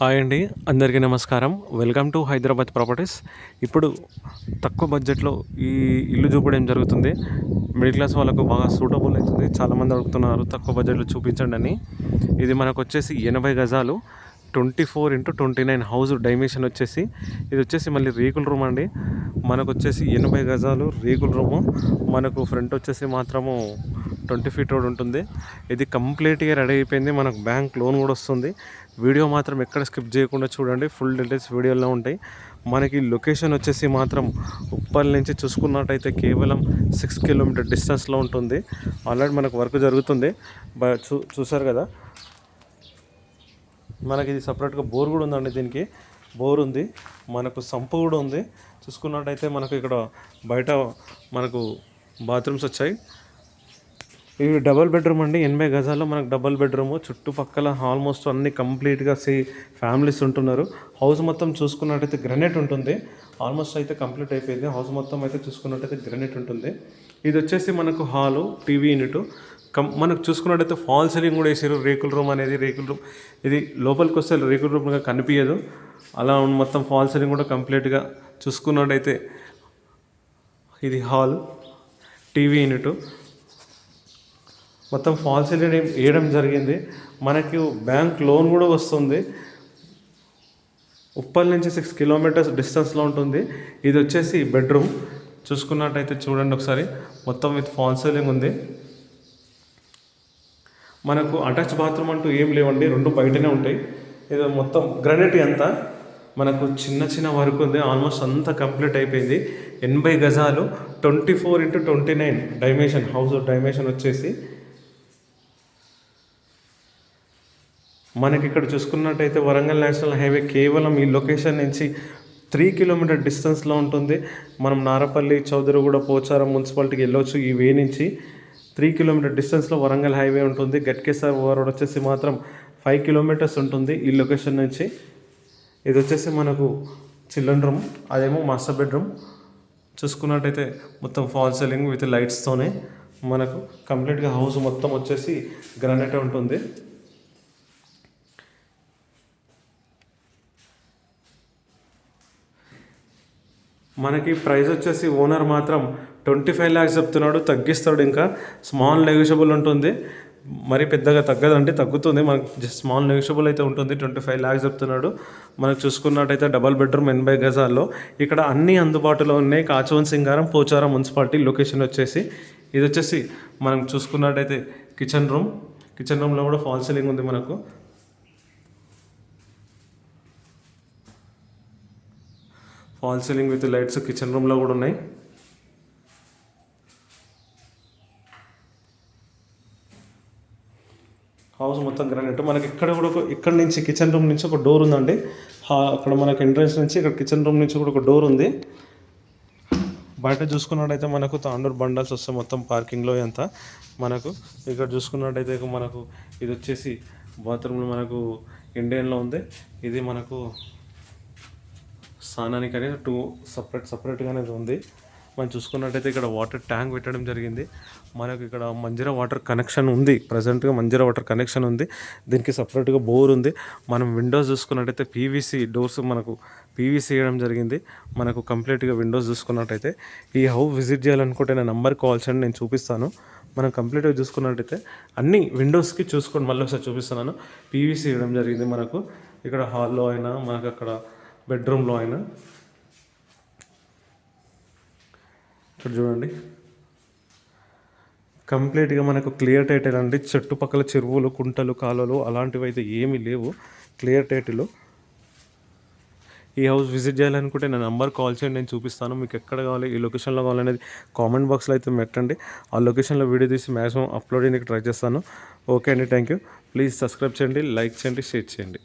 Hi అండి అందరికీ నమస్కారం. Welcome to Hyderabad properties. ఇప్పుడు తక్కువ బడ్జెట్లో ఈ ఇల్లు చూపడం జరుగుతుంది. మిడిల్ క్లాస్ వాళ్ళకు బాగా సూటబుల్ అవుతుంది. చాలామంది అడుగుతున్నారు తక్కువ బడ్జెట్లో చూపించండి అని. ఇది మనకు వచ్చేసి ఎనభై గజాలు. Twenty four into twenty nine house dimension వచ్చేసి ఇది వచ్చేసి మళ్ళీ రేకుల రూమ్ అండి. మనకు వచ్చేసి ఎనభై గజాలు రేకుల రూము. మనకు ఫ్రంట్ వచ్చేసి మాత్రము ట్వంటీ ఫీట్ రోడ్ ఉంటుంది. ఇది కంప్లీట్గా రెడీ అయిపోయింది. మనకు బ్యాంక్ లోన్ కూడా వస్తుంది. వీడియో మాత్రం ఎక్కడ స్కిప్ చేయకుండా చూడండి. ఫుల్ డీటెయిల్స్ వీడియోలో ఉంటాయి. మనకి లొకేషన్ వచ్చేసి మాత్రం ఉప్పల్ నుంచి చూసుకున్నట్టయితే కేవలం సిక్స్ కిలోమీటర్ డిస్టెన్స్లో ఉంటుంది. ఆల్రెడీ మనకు వర్క్ జరుగుతుంది. బట్ చూ చూసారు కదా? మనకి ఇది సపరేట్గా బోర్ కూడా ఉందండి దీనికి. బోర్ ఉంది. మనకు సంపు కూడా ఉంది. చూసుకున్నట్టయితే మనకు ఇక్కడ బయట మనకు బాత్రూమ్స్ వచ్చాయి. ఇవి డబల్ బెడ్రూమ్ అండి. ఎనభై గజాల్లో మనకు డబల్ బెడ్రూమ్ చుట్టుపక్కల ఆల్మోస్ట్ అన్ని కంప్లీట్గా సే ఫ్యామిలీస్ ఉంటున్నారు. హౌస్ మొత్తం చూసుకున్నట్టయితే గ్రనైట్ ఉంటుంది. ఆల్మోస్ట్ అయితే కంప్లీట్ అయిపోయింది. హౌస్ మొత్తం అయితే చూసుకున్నట్టయితే గ్రనైట్ ఉంటుంది. ఇది వచ్చేసి మనకు హాలు టీవీ యూనిట్ కం మనకు చూసుకున్నట్టయితే ఫాల్ సీలింగ్ కూడా వేసారు. రేకుల రూమ్ అనేది రేకుల రూమ్. ఇది లోపలికి వస్తే రేకుల రూమ్గా కనిపించదు. అలా మొత్తం ఫాల్ సీలింగ్ కూడా కంప్లీట్గా చూసుకున్నట్టయితే ఇది హాల్ టీవీ యూనిట్ మొత్తం ఫాల్సిటీ వేయడం జరిగింది. మనకి బ్యాంక్ లోన్ కూడా వస్తుంది. ఉప్పల్ నుంచి సిక్స్ కిలోమీటర్స్ డిస్టెన్స్లో ఉంటుంది. ఇది వచ్చేసి బెడ్రూమ్ చూసుకున్నట్టయితే చూడండి ఒకసారి. మొత్తం విత్ ఫాల్ సీలింగ్ ఉంది. మనకు అటాచ్ బాత్రూమ్ అంటూ ఏం లేవండి. రెండు బయటనే ఉంటాయి. ఇది మొత్తం గ్రానైట్ అంతా. మనకు చిన్న చిన్న వర్క్ ఉంది. ఆల్మోస్ట్ అంతా కంప్లీట్ అయిపోయింది. ఎనభై గజాలు. Twenty four into twenty nine dimension house dimension వచ్చేసి మనకి ఇక్కడ చూసుకున్నట్టయితే వరంగల్ నేషనల్ హైవే కేవలం ఈ లొకేషన్ నుంచి త్రీ కిలోమీటర్ డిస్టెన్స్లో ఉంటుంది. మనం నారపల్లి చౌదరిగూడ పోచారం మున్సిపాలిటీకి వెళ్ళొచ్చు ఈ వే నుంచి. త్రీ కిలోమీటర్ డిస్టెన్స్లో వరంగల్ హైవే ఉంటుంది. గట్కేసార్ ఓవర్ వచ్చేసి మాత్రం ఫైవ్ కిలోమీటర్స్ ఉంటుంది ఈ లొకేషన్ నుంచి. ఇది వచ్చేసి మనకు చిల్డ్రన్ రూమ్ అదేమో మాస్టర్ బెడ్రూమ్. చూసుకున్నట్టయితే మొత్తం ఫాల్ సీలింగ్ విత్ లైట్స్తోనే మనకు కంప్లీట్గా హౌస్ మొత్తం వచ్చేసి గ్రానైట్ ఉంటుంది. మనకి ప్రైస్ వచ్చేసి ఓనర్ మాత్రం ట్వంటీ ఫైవ్ ల్యాక్స్ చెప్తున్నాడు తగ్గిస్తాడు ఇంకా. స్మాల్ నెగోషియబుల్ ఉంటుంది. మరి పెద్దగా తగ్గదండి తగ్గుతుంది. మనకు స్మాల్ నెగోషియబుల్ అయితే ఉంటుంది ట్వంటీ ఫైవ్ ల్యాక్స్ చెప్తున్నాడు. మనకు చూసుకున్నట్టయితే డబల్ బెడ్రూమ్ ఎనభై గజాల్లో. ఇక్కడ అన్ని అందుబాటులో ఉన్నాయి. కాచవన్ సింగారం పోచారం మున్సిపాలిటీ లొకేషన్ వచ్చేసి. ఇది వచ్చేసి మనం చూసుకున్నట్టయితే కిచెన్ రూమ్. కిచెన్ రూమ్లో కూడా ఫాల్ సీలింగ్ ఉంది మనకు. Fall ceiling with lights kitchen రూమ్లో కూడా ఉన్నాయి. హౌస్ మొత్తం గ్రానైట్ మనకి ఇక్కడ కూడా ఒక ఇక్కడ నుంచి కిచెన్ రూమ్ నుంచి ఒక డోర్ ఉందండి. అక్కడ మనకి ఎంట్రన్స్ నుంచి ఇక్కడ కిచెన్ రూమ్ నుంచి కూడా ఒక డోర్ ఉంది. బయట చూసుకున్నట్టయితే మనకు తాండూరు బండల్స్ వస్తాయి మొత్తం పార్కింగ్లో అంతా. మనకు ఇక్కడ చూసుకున్నట్టయితే మనకు ఇది వచ్చేసి బాత్రూమ్లో మనకు ఇండియన్లో ఉంది. ఇది మనకు స్నానానికి అనేది టూ సపరేట్ సపరేట్గానే ఉంది. మనం చూసుకున్నట్టయితే ఇక్కడ వాటర్ ట్యాంక్ పెట్టడం జరిగింది. మనకు ఇక్కడ మంజీరా వాటర్ కనెక్షన్ ఉంది. ప్రజెంట్గా మంజీరా వాటర్ కనెక్షన్ ఉంది. దీనికి సపరేట్గా బోర్ ఉంది. మనం విండోస్ చూసుకున్నట్టయితే పీవీసీ డోర్స్ మనకు పీవీసీ వేయడం జరిగింది. మనకు కంప్లీట్గా విండోస్ చూసుకున్నట్టయితే ఈ హౌస్ విజిట్ చేయాలనుకుంటే నా నెంబర్ కాల్ చేయండి నేను చూపిస్తాను. మనం కంప్లీట్గా చూసుకున్నట్టయితే అన్ని విండోస్కి చూసుకోండి. మళ్ళీ ఒకసారి చూపిస్తున్నాను. పీవీసీ వేయడం జరిగింది మనకు. ఇక్కడ హాల్లో అయినా మనకు అక్కడ బెడ్రూమ్లో ఆయన. ఇక్కడ చూడండి. కంప్లీట్గా మనకు క్లియర్ టైటిల్ అండి. చుట్టుపక్కల చెరువులు కుంటలు కాలువలు అలాంటివి అయితే ఏమీ లేవు. Clear title. ఈ హౌస్ విజిట్ చేయాలనుకుంటే నా నెంబర్ కాల్ చేయండి నేను చూపిస్తాను. మీకు ఎక్కడ కావాలి ఈ లొకేషన్లో కావాలనేది కామెంట్ బాక్స్లో అయితే పెట్టండి. ఆ లొకేషన్లో వీడియో తీసి మ్యాక్సిమం అప్లోడ్ చేయడానికి ట్రై చేస్తాను. ఓకే అండి థ్యాంక్ యూ. ప్లీజ్ సబ్స్క్రైబ్ చేయండి లైక్ చేయండి షేర్ చేయండి.